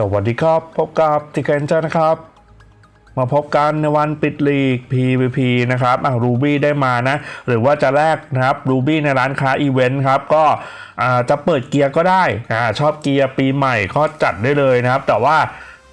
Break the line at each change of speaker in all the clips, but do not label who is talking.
สวัสดีครับ พบกับติเคนเจอร์นะครับ มาพบกันในวันปิดลีก PVP นะครับอะรูบี้ได้มานะ หรือว่าจะแลกนะครับรูบี้ในร้านค้าอีเวนต์ครับ ก็อ่าจะเปิดเกียร์ก็ได้อ่าชอบเกียร์ปีใหม่ก็จัดได้เลยนะครับ แต่ว่า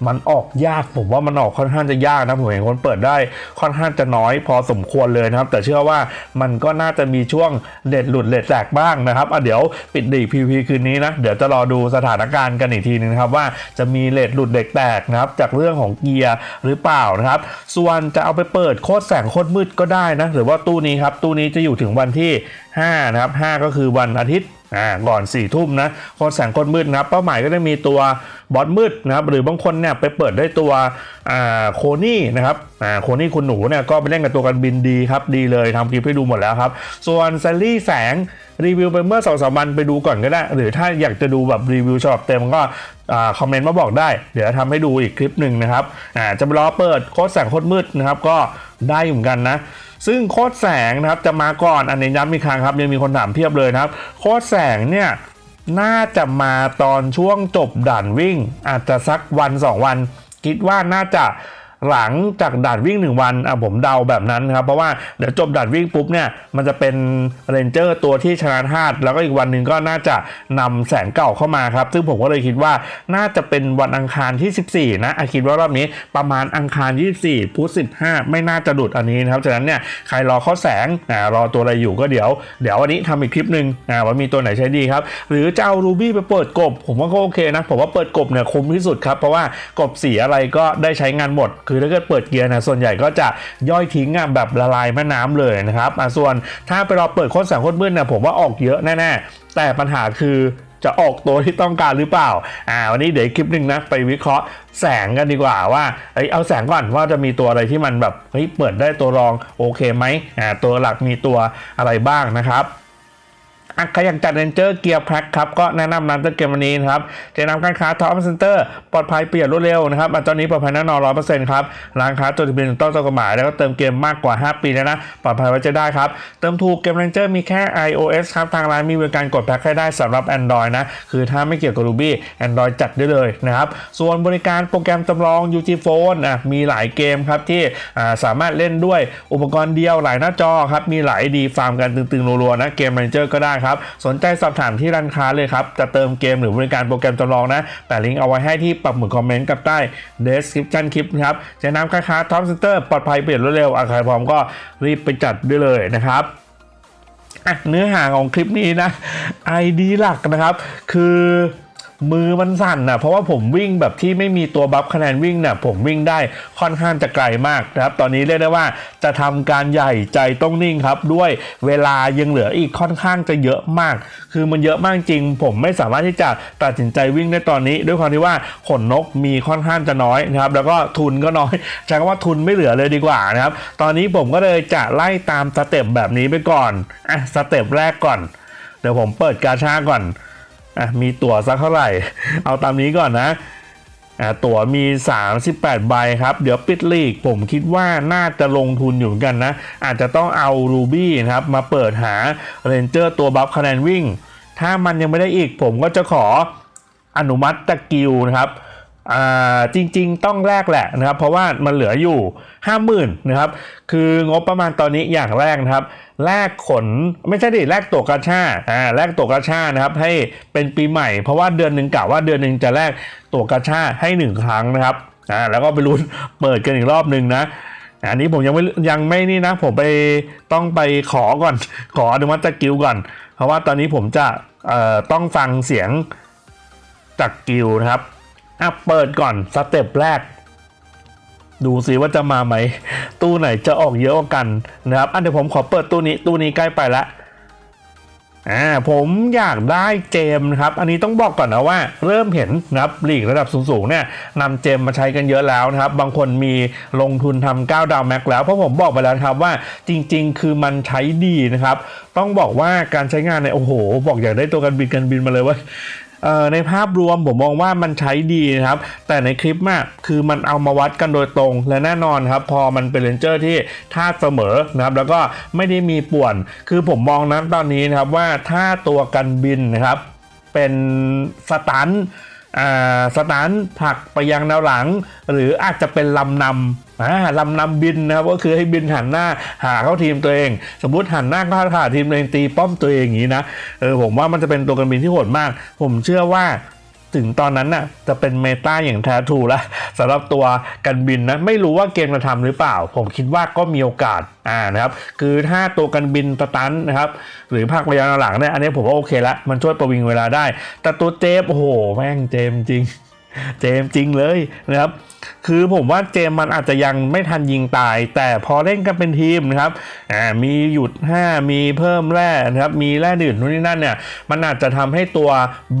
มันออกยากผมว่ามันออกค่อนข้างจะยากนะผมเห็นคนเปิดได้ค่อนข้างจะน้อยพอสมควรเลยนะครับ แต่เชื่อว่ามันก็น่าจะมีช่วงเด็ดหลุดเด็ดแตกบ้างนะครับอะเดี๋ยวปิดลีก PVP คืนนี้นะ เดี๋ยวจะรอดูสถานการณ์กันอีกทีนึงนครับว่าจะมีเลทหลุดเด็กแตกนะครับจากเรื่องของเกียร์หรือเปล่านะครับ ส่วนจะเอาไปเปิดโคตรแสงโคตรมืดก็ได้นะหรือว่าตู้นี้ครับตู้นี้จะอยู่ถึงวันที่5นะครับ5ก็คือวันอาทิตย์ อ่าก่อน4ี่ทุ่มนะโคตรแสงโคตรมืดนะครับเป้าหมายก็จะมีตัวบอสมืดนะครับหรือบางคนเนี่ยไปเปิดได้ตัวอ่าโคนี่นะครับอ่าโคนี่คุณหนูเนี่ยก็ไปเล่นกับตัวกันบินดีครับดีเลยทำคลิปให้ดูหมดแล้วครับ ส่วนแซลลี่แสงรีวิวไปเมื่อสองสามวันไปดูก่อนก็ได้ หรือถ้าอยากจะดูแบบรีวิวฉบับเต็มก็อ่าคอมเมนต์มาบอกได้ เดี๋ยวทำให้ดูอีกคลิปหนึ่งนะครับอ่าจะไปรอเปิดโค้ดแสงโคตรมืดนะครับก็ได้เหมือนกันนะ ซึ่งโคดแสงนะครับจะมาก่อนอันนี้ย้ำอีกครั้งครับยังมีคนถามเพียบเลยนะครับ โคดแสงเนี่ยน่าจะมาตอนช่วงจบด่านวิ่ง อาจจะสักวันสองวัน คิดว่าน่าจะ หลังจากด่านวิ่ง 1 วันอะผมเดาแบบนั้นครับ เพราะว่าเดี๋ยวจบด่านวิ่งปุ๊บเนี่ยมันจะเป็นเรนเจอร์ตัวที่ชนะธาตุแล้วก็อีกวันหนึ่งก็น่าจะนำแสงเก่าเข้ามาครับ ซึ่งผมก็เลยคิดว่าน่าจะเป็นวันอังคารที่ 14นะอะคิดว่ารอบนี้ประมาณอังคาร 24 พุธ15 ไม่น่าจะดุดอันนี้นะครับฉะนั้นเนี่ยใครรอเข้าแสงอ่ารอตัวอะไรอยู่ก็เดี๋ยว เดี๋ยววันนี้ทำอีกคลิปหนึ่งอ่าว่ามีตัวไหนใช้ดีครับ หรือจะเอารูบี้ไปเปิดกบ ผมว่าก็โอเคนะ ผมว่าเปิดกบเนี่ยคุ้มที่สุดครับ เพราะว่ากบสีอะไรก็ได้ใช้งานหมดคือถ้าเกิดเปิดเกียร์นะส่วนใหญ่ก็จะย่อยทิ้งอะแบบละลายแม่น้ำเลยนะครับอะส่วนถ้าไปรอเปิดโค้ดแสงโคตรมืดเนี่ยผมว่าออกเยอะแน่ๆแต่ปัญหาคือจะออกตัวที่ต้องการหรือเปล่า อ่า วันนี้เดี๋ยวคลิปหนึ่งนะ ไปวิเคราะห์แสงกันดีกว่าว่า เอ้ย เอาแสงก่อนว่าจะมีตัวอะไรที่มันแบบ เฮ้ย เปิดได้ตัวรองโอเคไหมอ่า ตัวหลักมีตัวอะไรบ้างนะครับ อะใครอยากจัดเรนเจอร์เกียร์แพ็คครับก็แนะนำร้านเตอร์เกมวันนี้นะครับจะนำการค้าท็อปเซ็นเตอร์ปลอดภัยเปลี่ยนรวดเร็วนะครับอะตอนนี้ปลอดภัยแน่นอนร้อยเปอร์เซ็นต์ครับร้านค้าจดทะเบียนต้องตามกฎหมายแล้วก็เติมเกมมากกว่า 5 ปีแล้วนะปลอดภัยไว้ใจะได้ครับเติมถูกเกมเรนเจอร์มีแค่ iOS ครับทางร้านมีบริการกดแพ็คให้ได้สำหรับ Android นะคือถ้าไม่เกี่ยวกับ Ruby Android จัดได้เลยนะครับส่วนบริการโปรแกรมจำลอง UG Phone อะมีหลายเกมครับที่อ่าสามารถเล่นด้วยอุปกรณ์เดียวหลายหน้าจอครับมีหลายดีฟาร์มกันตึงๆรัวๆนะเกมเรนเจอร์ก็ได้ครับสนใจสอบถามที่ร้านค้าเลยครับ จะเติมเกมหรือบริการโปรแกรมจำลองนะแต่ลิงก์เอาไว้ให้ที่ปักหมุดคอมเมนต์กับใต้ description คลิปครับจะนำค้าค้าท็อปเซ็นเตอร์ปลอดภัยเปลี่ยนรวดเร็วอาใครพร้อมก็รีบไปจัดได้เลยนะครับเนื้อหาของคลิปนี้นะ ID หลักนะครับ คือ มือมันสั่นนะเพราะว่าผมวิ่งแบบที่ไม่มีตัวบัฟคะแนนวิ่งเนี่ยผมวิ่งได้ค่อนข้างจะไกลมากนะครับ ตอนนี้เรียกได้ว่าจะทำการใหญ่ใจต้องนิ่งครับ ด้วยเวลายังเหลืออีกค่อนข้างจะเยอะมาก คือมันเยอะมากจริง ผมไม่สามารถที่จะตัดสินใจวิ่งได้ตอนนี้ ด้วยความที่ว่าขนนกมีค่อนข้างจะน้อยนะครับ แล้วก็ทุนก็น้อยใช้คำว่าทุนไม่เหลือเลยดีกว่านะครับ ตอนนี้ผมก็เลยจะไล่ตามสเต็ปแบบนี้ไปก่อนอะสเต็ปแรกก่อนเดี๋ยวผมเปิดกาชาก่อน อะมีตั๋วสักเท่าไหร่ เอาตามนี้ก่อนนะอะตั๋วมี 38 ใบครับ เดี๋ยวปิดลีกผมคิดว่าน่าจะลงทุนอยู่เหมือนกันนะ อาจจะต้องเอารูบี้นะครับ มาเปิดหาเรนเจอร์ตัวบัฟคะแนนวิ่ง ถ้ามันยังไม่ได้อีกผมก็จะขออนุมัติตะกิวนะครับ จริง ๆ ต้องแลกแหละนะครับ เพราะว่ามันเหลืออยู่ 50,000นะครับ คืองบประมาณตอนนี้อย่างแรกนะครับ แลกขนไม่ใช่ดิแลกตัวกาชาอ่าแลกตัวกาชานะครับ ให้เป็นปีใหม่ เพราะว่าเดือนหนึ่งกะว่าเดือนหนึ่งจะแลกตัวกาชาให้หนึ่งครั้งนะครับอ่าแล้วก็ไปลุ้นเปิดกันอีกรอบหนึ่งนะอันนี้ผมยังไม่ยังไม่นี่นะ ผมไปต้องไปขอก่อน ขออนุมัติจากกิลก่อน เพราะว่าตอนนี้ผมจะเอ่อต้องฟังเสียงจากกิลนะครับ อะเปิดก่อนสเต็ปแรก ดูสิว่าจะมาไหม ตู้ไหนจะออกเยอะกว่ากันนะครับ อันเดี๋ยวผมขอเปิดตู้นี้ ตู้นี้ใกล้ไปละอ่าผมอยากได้เจมครับ อันนี้ต้องบอกก่อนนะว่า เริ่มเห็นนะครับลีกระดับสูงๆเนี่ยนำเจมมาใช้กันเยอะแล้วนะครับ บางคนมีลงทุนทำ9ดาวแม็กแล้ว เพราะผมบอกไปแล้วครับว่าจริงๆ คือมันใช้ดีนะครับ ต้องบอกว่าการใช้งานเนี่ยโอ้โห บอกอยากได้ตัวกันบินกันบินมาเลยว่า ในภาพรวมผมมองว่ามันใช้ดีนะครับ แต่ในคลิปมากคือมันเอามาวัดกันโดยตรง และแน่นอนครับ พอมันเป็นเลนเจอร์ที่ท่าเสมอนะครับ แล้วก็ไม่ได้มีป่วน คือผมมองนั้นตอนนี้นะครับว่าถ้าตัวกันบินนะครับ เป็นสตัน สตาร์ทผลักไปยังแนวหลัง หรืออาจจะเป็นลำนำลำนำบินนะครับก็คือให้บินหันหน้าหาเข้าทีมตัวเอง สมมติหันหน้าเข้าหาทีมตัวเองตีป้อมตัวเองอย่างนี้นะเออผมว่ามันจะเป็นตัวกันบินที่โหดมาก ผมเชื่อว่า ถึงตอนนั้นน่ะจะเป็นเมตาอย่างแท้ทรูแล้วสำหรับตัวกันบินนะไม่รู้ว่าเกมจะทำหรือเปล่า ผมคิดว่าก็มีโอกาสอ่านะครับคือถ้าตัวกันบินสตันนะครับหรือภาคระยะหลังเนี่ยอันนี้ผมว่าโอเคละมันช่วยประวิงเวลาได้ แต่ตัวเจฟโอ้โหแม่งเจมจริง เจมจริงเลยนะครับ คือผมว่าเจมมันอาจจะยังไม่ทันยิงตาย แต่พอเล่นกันเป็นทีมนะครับอ่ามีหยุด 5 มีเพิ่มแร่นะครับ มีแร่ดื่นนู่นนี่นั่นเนี่ย มันอาจจะทำให้ตัว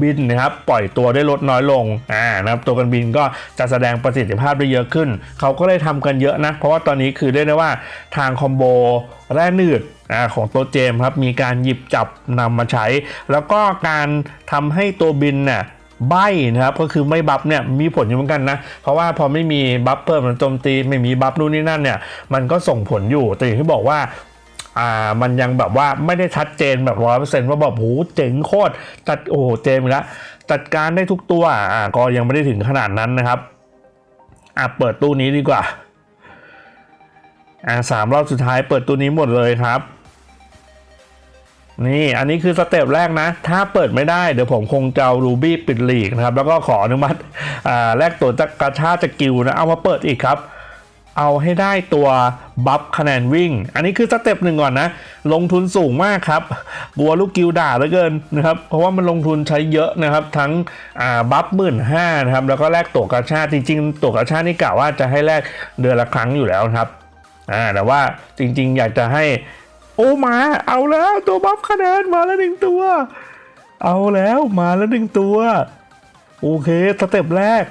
บินนะครับ ปล่อยตัวได้ลดน้อยลงอ่านะครับ ตัวกันบินก็จะแสดงประสิทธิภาพได้เยอะขึ้น เขาก็เลยทำกันเยอะนะ เพราะว่าตอนนี้คือเรียกได้ว่าทางคอมโบแร่หนืดอ่าของตัวเจมครับมีการหยิบจับนำมาใช้ แล้วก็การทำให้ตัวบินเนี่ย ใบนะครับก็คือไม่บัฟเนี่ยมีผลอยู่เหมือนกันนะเพราะว่าพอไม่มีบัฟเพิ่มโจมตีไม่มีบัฟนู่นนี่นั่นเนี่ยมันก็ส่งผลอยู่แต่อย่างที่บอกว่าอ่ามันยังแบบว่าไม่ได้ชัดเจนแบบร้อยเปอร์เซ็นต์ว่าแบบโหเจ๋งโคตรจัดโอ้โหเจมแล้วจัดการได้ทุกตัวอ่าก็ยังไม่ได้ถึงขนาดนั้นนะครับอะเปิดตู้นี้ดีกว่าอ่าสามรอบสุดท้ายเปิดตู้นี้หมดเลยครับ นี่อันนี้คือสเต็ปแรกนะ ถ้าเปิดไม่ได้เดี๋ยวผมคงจะเอารูบี้ปิดหลีกนะครับ แล้วก็ขออนุมัติแลกตัวจากกระชาจากกิวนะ เอามาเปิดอีกครับ เอาให้ได้ตัวบัฟคะแนนวิ่ง อันนี้คือสเต็ปหนึ่งก่อนนะ ลงทุนสูงมากครับ กลัวลูกกิวด่าเหลือเกินนะครับ เพราะว่ามันลงทุนใช้เยอะนะครับ ทั้งบัฟหมื่นห้านะครับ แล้วก็แลกตัวกระชาจริงๆ ตัวกระชานี่กะว่าจะให้แลกเดือนละครั้งอยู่แล้วนะครับ อ่า แต่ว่าจริง ๆ อยากจะให้ โอ้มา เอาแล้วตัวบัฟคะแนนมาแล้วหนึ่งตัว เอาแล้วมาแล้วหนึ่งตัว โอเคสเต็ปแรก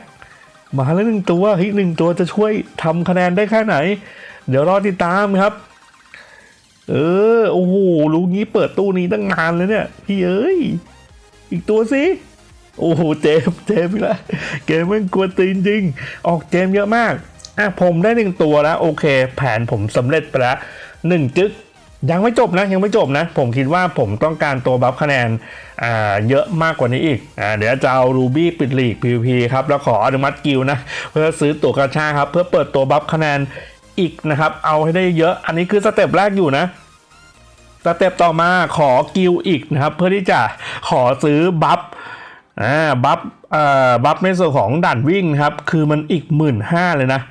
มาแล้วหนึ่งตัวเฮ้ยหนึ่งตัวจะช่วยทำคะแนนได้แค่ไหน เดี๋ยวรอติดตามครับ เออโอ้โหรู้งี้เปิดตู้นี้ตั้งนานเลยเนี่ยพี่เอ้ยอีกตัวสิโอ้โหเจมเจมอีกแล้วเกมมันกวตีนจริง ออกเจมเยอะมากอะผมได้หนึ่งตัวแล้วโอเค แผนผมสำเร็จไปแล้วหนึ่งจึ๊ก ยังไม่จบนะยังไม่จบนะ ผมคิดว่าผมต้องการตัวบัฟคะแนนอ่าเยอะมากกว่านี้อีกอ่าเดี๋ยวจะเอารูบี้ปิดลีก PVP ครับ แล้วขออนุมัติกิลนะ เพื่อซื้อตัวกระชาครับ เพื่อเปิดตัวบัฟคะแนนอีกนะครับ เอาให้ได้เยอะ อันนี้คือสเต็ปแรกอยู่นะสเต็ปต่อมาขอกิลอีกนะครับ เพื่อที่จะขอซื้อบัฟ อ่าบัฟเอ่อบัฟในส่วนของด่านวิ่งครับ คือมันอีกหมื่นห้าเลยนะ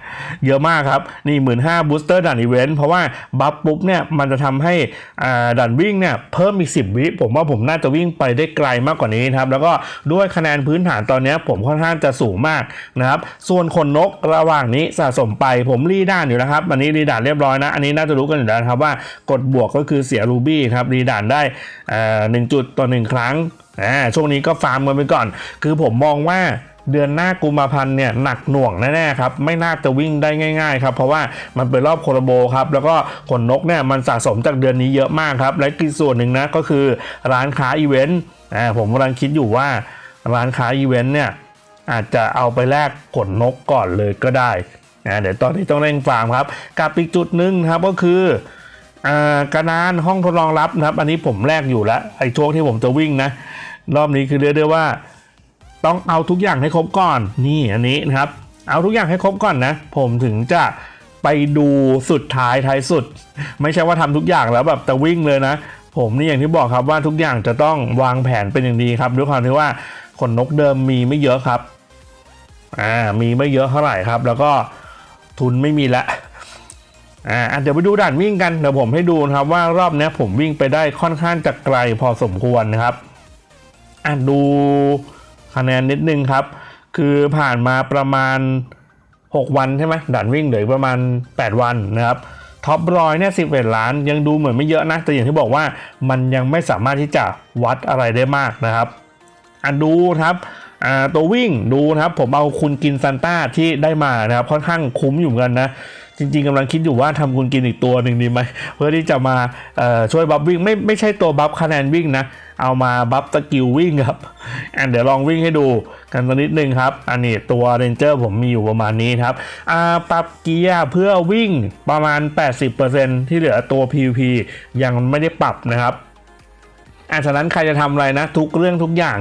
เยอะมากครับ นี่หมื่นห้าบูสเตอร์ด่านอีเวนต์เพราะว่าบัฟปุ๊บเนี่ย มันจะทำให้อ่าด่านวิ่งเนี่ยเพิ่มอีกสิบวิผมว่าผมน่าจะวิ่งไปได้ไกลมากกว่านี้นะครับ แล้วก็ด้วยคะแนนพื้นฐานตอนนี้ผมค่อนข้างจะสูงมากนะครับ ส่วนขนนกระหว่างนี้สะสมไปผมรีด่านอยู่นะครับอันนี้รีด่านเรียบร้อยนะ อันนี้น่าจะรู้กันอยู่แล้วครับว่ากดบวกก็คือเสียรูบี้ครับรีด่านได้อ่าหนึ่งจุดต่อหนึ่งครั้ง อ่าช่วงนี้ก็ฟาร์มกันไปก่อน คือผมมองว่าเดือนหน้ากุมภาพันธ์เนี่ยหนักหน่วงแน่ๆครับไม่น่าจะวิ่งได้ง่ายๆครับเพราะว่ามันเป็นรอบโคโรโบครับแล้วก็ขนนกเนี่ยมันสะสมจากเดือนนี้เยอะมากครับ และอีกส่วนหนึ่งนะก็คือร้านค้าอีเวนต์อ่าผมกำลังคิดอยู่ว่าร้านค้าอีเวนต์เนี่ยอาจจะเอาไปแลกขนนกก่อนเลยก็ได้นะเดี๋ยวตอนนี้ต้องเร่งฟาร์มครับกับอีกจุดหนึ่งครับก็คืออ่ากระดานห้องทดลองรับนะครับ อันนี้ผมแลกอยู่แล้วไอ้ช่วงที่ผมจะวิ่งนะ รอบนี้คือเรียกได้ว่า ต้องเอาทุกอย่างให้ครบก่อนนี่อันนี้นะครับ เอาทุกอย่างให้ครบก่อนนะ ผมถึงจะไปดูสุดท้ายท้ายสุด ไม่ใช่ว่าทำทุกอย่างแล้วแบบจะวิ่งเลยนะ ผมนี่อย่างที่บอกครับว่าทุกอย่างจะต้องวางแผนเป็นอย่างดีครับ ด้วยความที่ว่าขนนกเดิมมีไม่เยอะครับอ่ามีไม่เยอะเท่าไหร่ครับ แล้วก็ทุนไม่มีละอ่าอะเดี๋ยวไปดูด่านวิ่งกันเดี๋ยวผมให้ดูนะครับว่ารอบนี้ผมวิ่งไปได้ค่อนข้างจะไกลพอสมควรนะครับ อะดูคะแนนนิดนึงครับ คือผ่านมาประมาณ 6 วันใช่ไหมด่านวิ่งเหลือประมาณ 8 วันนะครับท็อปรอยเนี่ย11ล้านยังดูเหมือนไม่เยอะนะ แต่อย่างที่บอกว่ามันยังไม่สามารถที่จะวัดอะไรได้มากนะครับอะดูครับอ่าตัววิ่งดูนะครับ ผมเอาคุณกินซันต้าที่ได้มานะครับค่อนข้างคุ้มอยู่เหมือนกันนะ จริง ๆกำลังคิดอยู่ว่าทำคุณกินอีกตัวหนึ่งดีไหมเพื่อที่จะมาช่วยบัฟวิ่งไม่ไม่ใช่ตัวบัฟคะแนนวิ่งนะ เอามาบัฟสกิลวิ่งครับอันเดี๋ยวลองวิ่งให้ดูกันสักนิดนึงครับ อันนี้ตัวเรนเจอร์ผมมีอยู่ประมาณนี้ครับอ่าปรับเกียร์เพื่อวิ่งประมาณ 80%ที่เหลือตัว PVP ยังไม่ได้ปรับนะครับอะฉะนั้นใครจะทำอะไรนะ ทุกเรื่องทุกอย่าง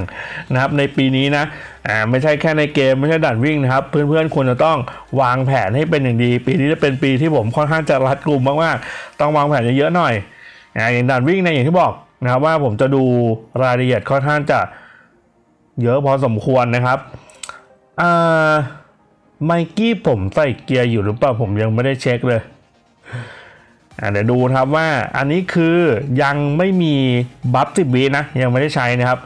นะครับในปีนี้นะอ่าไม่ใช่แค่ในเกมไม่ใช่ด่านวิ่งนะครับ เพื่อนๆควรจะต้องวางแผนให้เป็นอย่างดี ปีนี้จะเป็นปีที่ผมค่อนข้างจะรัดกลุ่มมากๆต้องวางแผนเยอะๆหน่อยอ่าอย่างด่านวิ่งในอย่างที่บอก นะครับว่าผมจะดูรายละเอียดค่อนข้างจะเยอะพอสมควรนะครับอ่าไมกี้ผมใส่เกียร์อยู่หรือเปล่าผมยังไม่ได้เช็คเลยอะเดี๋ยวดูครับว่าอันนี้คือยังไม่มีบัฟสิบวินะยังไม่ได้ใช้นะครับ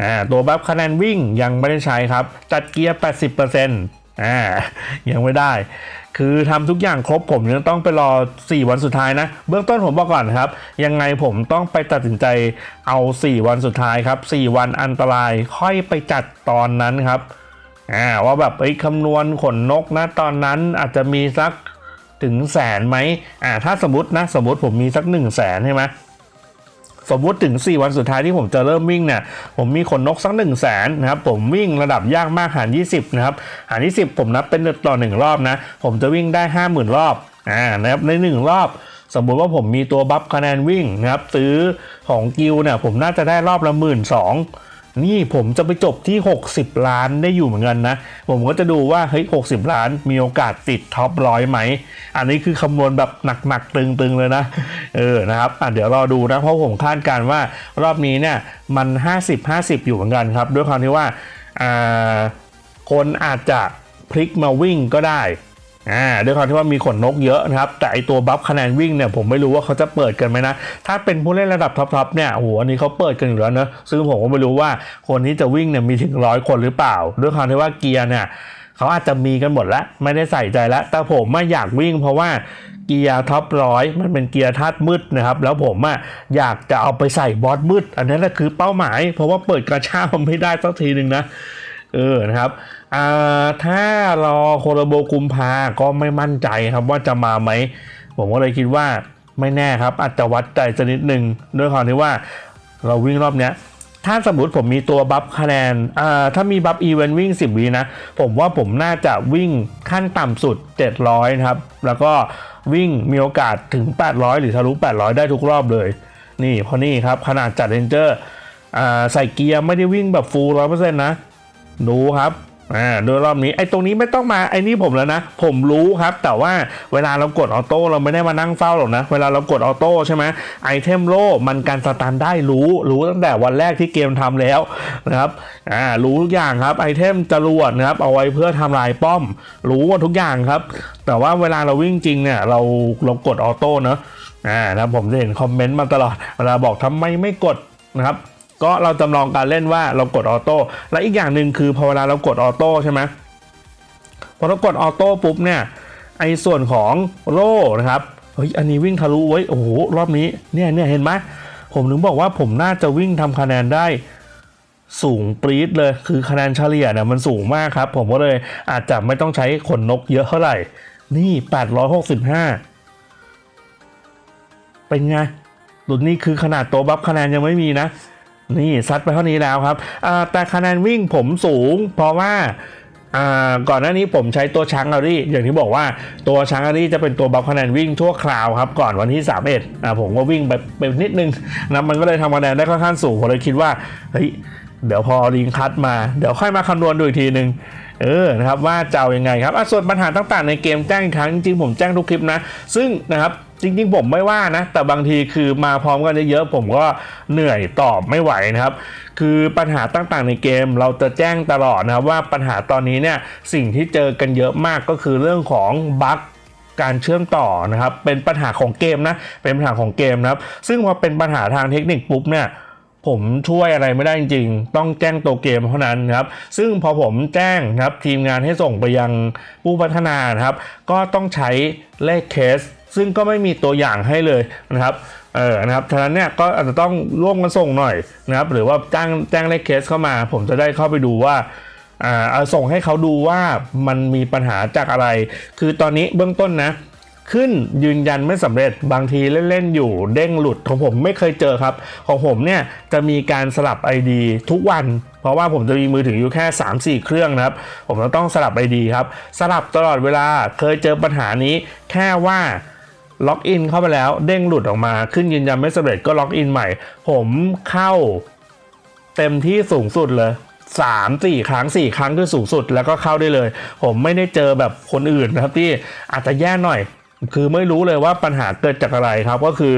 อ่าตัวบัฟคะแนนวิ่งยังไม่ได้ใช้ครับ จัดเกียร์ 80%อ่ายังไม่ได้ คือทำทุกอย่างครบผมยังต้องไปรอ 4 วันสุดท้ายนะ เบื้องต้นผมบอกก่อนครับ ยังไงผมต้องไปตัดสินใจเอา 4 วันสุดท้ายครับ 4 วันอันตรายค่อยไปจัดตอนนั้นครับอ่าว่าแบบไอ้คำนวณขนนกนะตอนนั้นอาจจะมีสักถึงแสนไหมอ่าถ้าสมมตินะสมมติผมมีสัก1นึ่งแสนใช่ไหม สมมติถึง 4 วันสุดท้ายที่ผมจะเริ่มวิ่งเนี่ยผมมีขนนกสัก1นึ่งแสนนะครับผมวิ่งระดับยากมากหาร 20นะครับหาร 20 ผมนับเป็นต่อ 1 รอบนะ ผมจะวิ่งได้ 50,000 รอบอ่านะครับใน 1 รอบสมมุติว่าผมมีตัวบัฟคะแนนวิ่งนะครับซื้อของกิลเนี่ยผมน่าจะได้รอบละหมื่นสอง นี่ผมจะไปจบที่ 60 ล้านได้อยู่เหมือนกันนะ ผมก็จะดูว่าเฮ้ย60 ล้านมีโอกาสติดท็อปร้อยไหม อันนี้คือคำนวณแบบหนักๆตึงๆเลยนะ เออนะครับอะเดี๋ยวรอดูนะ เพราะผมคาดการว่ารอบนี้เนี่ยมัน 50-50 อยู่เหมือนกันครับ ด้วยความที่ว่าอ่าคนอาจจะพลิกมาวิ่งก็ได้ อ่าด้วยความที่ว่ามีขนนกเยอะนะครับ แต่ไอตัวบัฟคะแนนวิ่งเนี่ยผมไม่รู้ว่าเขาจะเปิดกันไหมนะ ถ้าเป็นผู้เล่นระดับท็อปๆเนี่ยโอ้โหอันนี้เขาเปิดกันอยู่แล้วนะซึ่งผมก็ไม่รู้ว่าคนที่จะวิ่งเนี่ยมีถึงร้อยคนหรือเปล่า ด้วยความที่ว่าเกียร์เนี่ยเขาอาจจะมีกันหมดแล้วไม่ได้ใส่ใจแล้วแต่ผมไม่อยากวิ่งเพราะว่าเกียร์ท็อปร้อยมันเป็นเกียร์ธาตุมืดนะครับ แล้วผมอะอยากจะเอาไปใส่บอสมืด อันนั้นแหละคือเป้าหมาย เพราะว่าเปิดกระชาผมไม่ได้สักทีหนึ่งนะ เออนะครับถ้ารอโคโรโบกุมภาก็ไม่มั่นใจครับว่าจะมาไหม ผมก็เลยคิดว่าไม่แน่ครับ อาจจะวัดใจสักนิดหนึ่งด้วยความที่ว่าเราวิ่งรอบเนี้ยถ้าสมมติผมมีตัวบัฟคะแนนถ้ามีบัฟอีเวนต์วิ่ง 10วินะ ผมว่าผมน่าจะวิ่งขั้นต่ำสุด 700 นะครับ แล้วก็วิ่งมีโอกาสถึง 800 หรือทะลุ 800 ได้ทุกรอบเลย นี่เพราะนี่ครับ ขนาดจัดเรนเจอร์ใส่เกียร์ไม่ได้วิ่งแบบฟูลร้อยเปอร์เซ็นต์นะ ดูครับอ่าโดยรอบนี้ไอ้ตรงนี้ไม่ต้องมาไอ้นี่ผมแล้วนะ ผมรู้ครับ แต่ว่าเวลาเรากดออโต้เราไม่ได้มานั่งเฝ้าหรอกนะ เวลาเรากดออโต้ใช่ไหมไอเทมโล่มันการสตันได้รู้ รู้ตั้งแต่วันแรกที่เกมทำแล้วนะครับอ่ารู้ทุกอย่างครับไอเทมจรวดนะครับเอาไว้เพื่อทำลายป้อม รู้หมดทุกอย่างครับ แต่ว่าเวลาเราวิ่งจริงเนี่ยเราเรากดออโต้เนอะอ่านะครับผมจะเห็นคอมเมนต์มาตลอดเวลาบอกทำไมไม่กดนะครับ ก็เราจำลองการเล่นว่าเรากดออโต้และอีกอย่างหนึ่งคือพอเวลาเรากดออโต้ใช่ไหมพอเรากดออโต้ปุ๊บเนี่ยไอ้ส่วนของโล่นะครับเฮ้ยอันนี้วิ่งทะลุไว้โอ้โหรอบนี้เนี่ยเนี่ยเห็นไหมผมถึงบอกว่าผมน่าจะวิ่งทำคะแนนได้สูงปรี๊ดเลยคือคะแนนเฉลี่ยเนี่ยมันสูงมากครับ ผมก็เลยอาจจะไม่ต้องใช้ขนนกเยอะเท่าไหร่ นี่ 865 เป็นไงรุ่นนี้คือขนาดตัวบัฟคะแนนยังไม่มีนะ นี่ซัดไปเท่านี้แล้วครับ แต่คะแนนวิ่งผมสูง เพราะว่าก่อนหน้านี้ผมใช้ตัวช้างอารีอย่างที่บอกว่าตัวช้างอารีจะเป็นตัวบัฟคะแนนวิ่งทั่วคราวครับก่อนวันที่ 3 เอ็ดอ่าผมก็วิ่งแบบเป็นนิดนึงนะมันก็เลยทำคะแนนได้ค่อนข้างสูงผมเลยคิดว่าเฮ้ยเดี๋ยวพอลิงคัดมาเดี๋ยวค่อยมาคำนวณดูอีกทีหนึ่ง เออนะครับว่าจะเอายังไงครับอะส่วนปัญหาต่างๆในเกมแจ้งครั้งจริงผมแจ้งทุกคลิปนะ ซึ่งนะครับจริงๆผมไม่ว่านะ แต่บางทีคือมาพร้อมกันเยอะๆผมก็เหนื่อยตอบไม่ไหวนะครับ คือปัญหาต่างๆในเกมเราจะแจ้งตลอดนะครับว่าปัญหาตอนนี้เนี่ยสิ่งที่เจอกันเยอะมากก็คือเรื่องของบั๊กการเชื่อมต่อนะครับ เป็นปัญหาของเกมนะเป็นปัญหาของเกมนะครับ ซึ่งพอเป็นปัญหาทางเทคนิคปุ๊บเนี่ย ผมช่วยอะไรไม่ได้จริงๆ ต้องแจ้งตัวเกมเท่านั้นครับ ซึ่งพอผมแจ้งครับทีมงานให้ส่งไปยังผู้พัฒนานครับ ก็ต้องใช้เลขเคส ซึ่งก็ไม่มีตัวอย่างให้เลยนะครับเออนะครับฉะนั้นเนี่ยก็อาจจะต้องร่วมกันส่งหน่อยนะครับ หรือว่าจ้างแจ้งเลขเคสเข้ามา ผมจะได้เข้าไปดูว่าอ่าส่งให้เขาดูว่ามันมีปัญหาจากอะไร คือตอนนี้เบื้องต้นนะ ขึ้นยืนยันไม่สำเร็จบางทีเล่น ๆ อยู่เด้งหลุดของผมไม่เคยเจอครับ ของผมเนี่ยจะมีการสลับ ID ทุกวัน เพราะว่าผมจะมีมือถืออยู่แค่ 3-4 เครื่องนะครับ ผมจะต้องสลับ ID ครับ สลับตลอดเวลาเคยเจอปัญหานี้ แค่ว่าล็อกอินเข้าไปแล้วเด้งหลุดออกมา ขึ้นยืนยันไม่สำเร็จก็ล็อกอินใหม่ ผมเข้าเต็มที่สูงสุดเลยสามสี่ครั้งสี่ครั้งคือสูงสุดแล้วก็เข้าได้เลย ผมไม่ได้เจอแบบคนอื่นนะครับที่อาจจะแย่หน่อย คือไม่รู้เลยว่าปัญหาเกิดจากอะไรครับก็คือ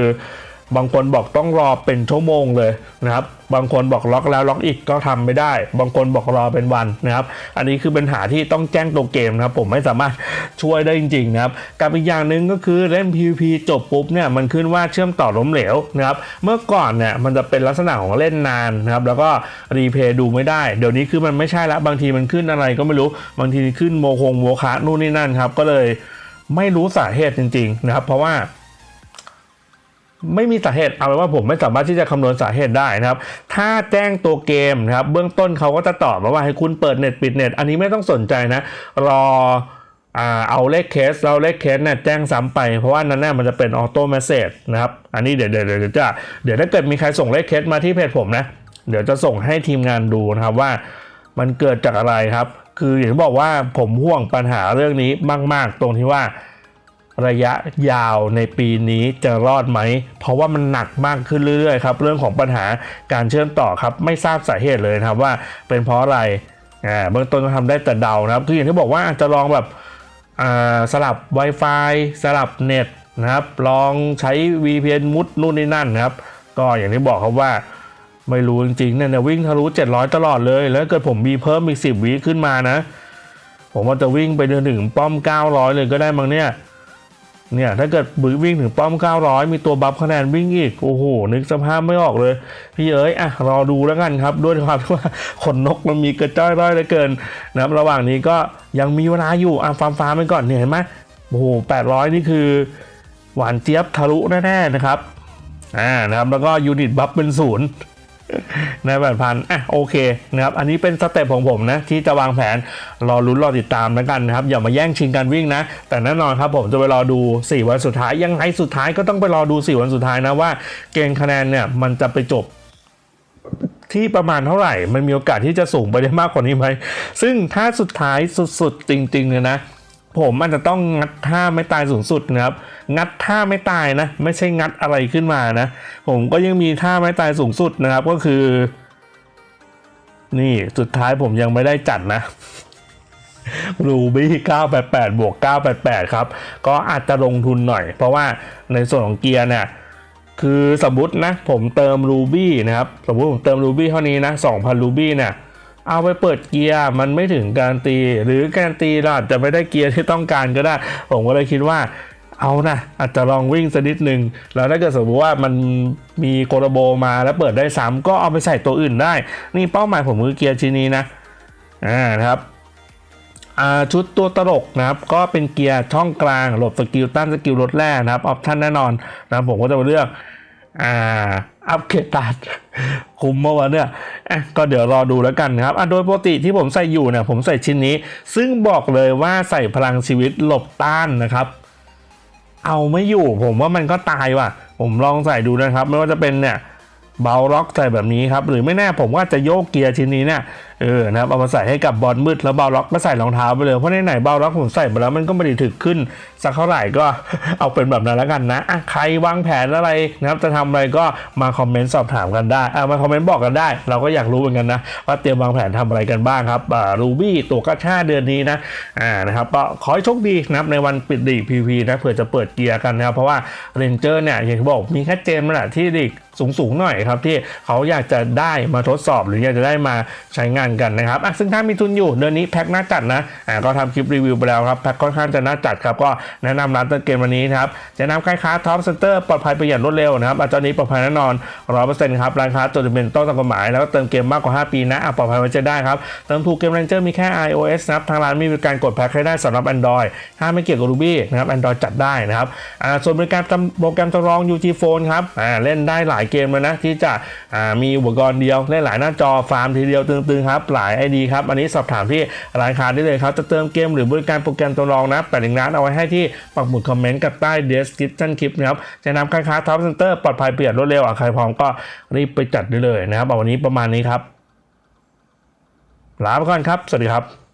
บางคนบอกต้องรอเป็นชั่วโมงเลยนะครับ บางคนบอกล็อกแล้วล็อกอีกก็ทำไม่ได้ บางคนบอกรอเป็นวันนะครับ อันนี้คือปัญหาที่ต้องแจ้งตัวเกมนะครับ ผมไม่สามารถช่วยได้จริงๆนะครับกับอีกอย่างหนึ่งก็คือเล่น PVP จบปุ๊บเนี่ยมันขึ้นว่าเชื่อมต่อล้มเหลวนะครับ เมื่อก่อนเนี่ยมันจะเป็นลักษณะของเล่นนานนะครับ แล้วก็รีเพย์ดูไม่ได้ เดี๋ยวนี้คือมันไม่ใช่ละบางทีมันขึ้นอะไรก็ไม่รู้ บางทีขึ้นโมคงโมคะนู่นนี่นั่นครับ ก็เลย ไม่รู้สาเหตุจริง ๆ นะครับ เพราะว่า ไม่มีสาเหตุเอาเป็นว่าผมไม่สามารถที่จะคำนวณสาเหตุได้นะครับ ถ้าแจ้งตัวเกมนะครับ เบื้องต้นเขาก็จะตอบมาว่าให้คุณเปิดเน็ตปิดเน็ตอันนี้ไม่ต้องสนใจนะ รอเอาเลขเคสเราเลขเคสเนี่ยแจ้งซ้ำไป เพราะว่านั้นน่ะมันจะเป็นออโต้เมสเซจนะครับอันนี้เดี๋ยวเดี๋ยวเดี๋ยวจะเดี๋ยวถ้าเกิดมีใครส่งเลขเคสมาที่เพจผมนะ เดี๋ยวจะส่งให้ทีมงานดูนะครับว่ามันเกิดจากอะไรครับ คืออย่างที่บอกว่าผมห่วงปัญหาเรื่องนี้มาก ๆ ตรงที่ว่าระยะยาวในปีนี้จะรอดไหม เพราะว่ามันหนักมากขึ้นเรื่อยๆครับ เรื่องของปัญหาการเชื่อมต่อครับ ไม่ทราบสาเหตุเลยครับว่าเป็นเพราะอะไรอ่าเบื้องต้นก็ทำได้แต่เดานะครับ คืออย่างที่บอกว่าจะลองแบบอ่าสลับ Wi-Fi สลับเน็ตนะครับ ลองใช้ VPN มุดนู่นนี่นั่นนะครับ ก็อย่างที่บอกครับว่า ไม่รู้จริงๆเนี่ยเนี่ยวิ่งทะลุ 700 ตลอดเลย แล้วเกิดผมมีเพิ่มอีก 10วิขึ้นมานะ ผมว่าจะวิ่งไปจนถึงป้อม 900 เลยก็ได้มั้งเนี่ย เนี่ยถ้าเกิดบึวิ่งถึงป้อม 900 มีตัวบัฟคะแนนวิ่งอีก โอ้โห นึกสภาพไม่ออกเลย พี่เอ๋ยอะรอดูแล้วกันครับ ด้วยความที่ว่าขนนกมันมีกระจ้อยร้อยเหลือเกินนะครับระหว่างนี้ก็ยังมีเวลาอยู่อะฟาร์มฟาร์มไปก่อนเนี่ยเห็นไหมโอ้โห800 นี่คือ หวานเจี๊ยบทะลุแน่ๆนะครับอ่านะครับแล้วก็ยูนิตบัฟเป็นศูนย์ ในแปดพันอะโอเคนะครับ อันนี้เป็นสเต็ปของผมนะ ที่จะวางแผนรอลุ้นรอติดตามแล้วกันนะครับ อย่ามาแย่งชิงกันวิ่งนะ แต่แน่นอนครับผมจะไปรอดู 4 วันสุดท้าย ยังไงสุดท้ายก็ต้องไปรอดู 4 วันสุดท้ายนะว่าเกณฑ์คะแนนเนี่ยมันจะไปจบที่ประมาณเท่าไหร่ มันมีโอกาสที่จะสูงไปได้มากกว่านี้ไหม ซึ่งถ้าสุดท้ายสุดๆ จริงๆเลยนะ ผมอาจจะต้องงัดท่าไม่ตายสูงสุดนะครับ งัดท่าไม่ตายนะ ไม่ใช่งัดอะไรขึ้นมานะ ผมก็ยังมีท่าไม่ตายสูงสุดนะครับก็คือ นี่สุดท้ายผมยังไม่ได้จัดนะรูบี้ 988 บวก 988 ครับ ก็อาจจะลงทุนหน่อย เพราะว่าในส่วนของเกียร์เนี่ย คือสมมตินะ ผมเติมรูบี้นะครับ สมมติผมเติมรูบี้เท่านี้นะ 2,000รูบี้เนี่ย เอาไปเปิดเกียร์มันไม่ถึงการตี หรือการตีเราอาจจะไม่ได้เกียร์ที่ต้องการก็ได้ ผมก็เลยคิดว่าเอานะอาจจะลองวิ่งสักนิดหนึ่งแล้วถ้าเกิดสมมติว่ามันมีโคโรโบมาแล้วเปิดได้ซ้ำก็เอาไปใส่ตัวอื่นได้ นี่เป้าหมายผมคือเกียร์ชิ้นนี้นะอ่านะครับชุดตัวตลกนะครับ ก็เป็นเกียร์ช่องกลาง หลบสกิลต้านสกิลรถแร่นะครับ ออปชั่นแน่นอนนะครับผมก็จะเลือกอ่า อัพเคตัดคุ้มเมื่อวันเนี่ยก็เดี๋ยวรอดูแล้วกันครับอะโดยปกติที่ผมใส่อยู่เนี่ยผมใส่ชิ้นนี้ ซึ่งบอกเลยว่าใส่พลังชีวิตหลบต้านนะครับ เอาไม่อยู่ผมว่ามันก็ตายว่ะ ผมลองใส่ดูนะครับ ไม่ว่าจะเป็นเนี่ยเบลล็อกใส่แบบนี้ครับ หรือไม่แน่ผมว่าจะโยกเกียร์ชิ้นนี้เนี่ย เออนะครับเอามาใส่ให้กับบอลมืดแล้วเบลล็อกก็ใส่รองเท้าไปเลยเพราะในไหนเบลล็อกผมใส่ไปแล้วมันก็ไม่ได้ถึกขึ้น สักเท่าไหร่ก็เอาเป็นแบบนั้นแล้วกันนะะใครวางแผนอะไรนะครับจะทำอะไรก็มาคอมเมนต์สอบถามกันได้อะมาคอมเมนต์บอกกันได้ เราก็อยากรู้เหมือนกันนะว่าเตรียมวางแผนทำอะไรกันบ้างครับอ่ารูบี้ตัวกระชาเดือนนี้นะอ่านะครับก็ขอให้โชคดีนะครับในวันปิดลีพีพีนะเผื่อจะเปิดเกียร์กันนะครับเพราะว่าเรนเจอร์เนี่ยอย่างที่บอกมีแค่เจมส์แหละที่ลีก สูงๆหน่อยครับที่เขาอยากจะได้มาทดสอบ หรืออยากจะได้มาใช้งานกันนะครับอะซึ่งถ้ามีทุนอยู่เดือนนี้แพ็คน่าจัดนะอ่าก็ทำคลิปรีวิวไปแล้วครับแพ็คค่อนข้างจะน่าจัดครับก็แนะนำร้านเติมเกมวันนี้นะครับจะนำค่ายค้าท็อปเซ็นเตอร์ปลอดภัยประหยัดรวดเร็วนะครับอะเจ้านี้ปลอดภัยแน่นอนร้อยเปอร์เซ็นต์ครับร้านค้าจดทะเบียนต้องตามกฎหมายแล้วก็เติมเกมมากกว่า 5 ปีนะอะปลอดภัยไว้ใจได้ครับเติมถูกเกมเรนเจอร์มีแค่ iOS นะครับทางร้านมีบริการกดแพ็คให้ได้สำหรับ Android ถ้าไม่เกี่ยวกับ Ruby นะครับ Android จัดได้นะครับอ่าส่วนบริการโปรแกรมจำลอง UG Phone ครับอ่าเล่นได้หลายเกมเลยนะที่จะมีอุปกรณ์เดียวเล่นหลายหน้าจอฟาร์มทีเดียวตึงๆครับหลาย ID ครับอันนี้สอบถามที่ร้านค้าได้เลยครับจะเติมเกมหรือบริการโปรแกรมจำลองนะแปดลิงก์ร้านเอาไว้ให้ที่ปักหมุดคอมเมนต์กับใต้ description คลิปนะครับจะนำค่ายค้าท็อปเซ็นเตอร์ปลอดภัยเประหยัดรวดเร็วอะใครพร้อมก็รีบไปจัดได้เลยนะครับวันนี้ประมาณนี้ครับลาไปก่อนครับ สวัสดีครับ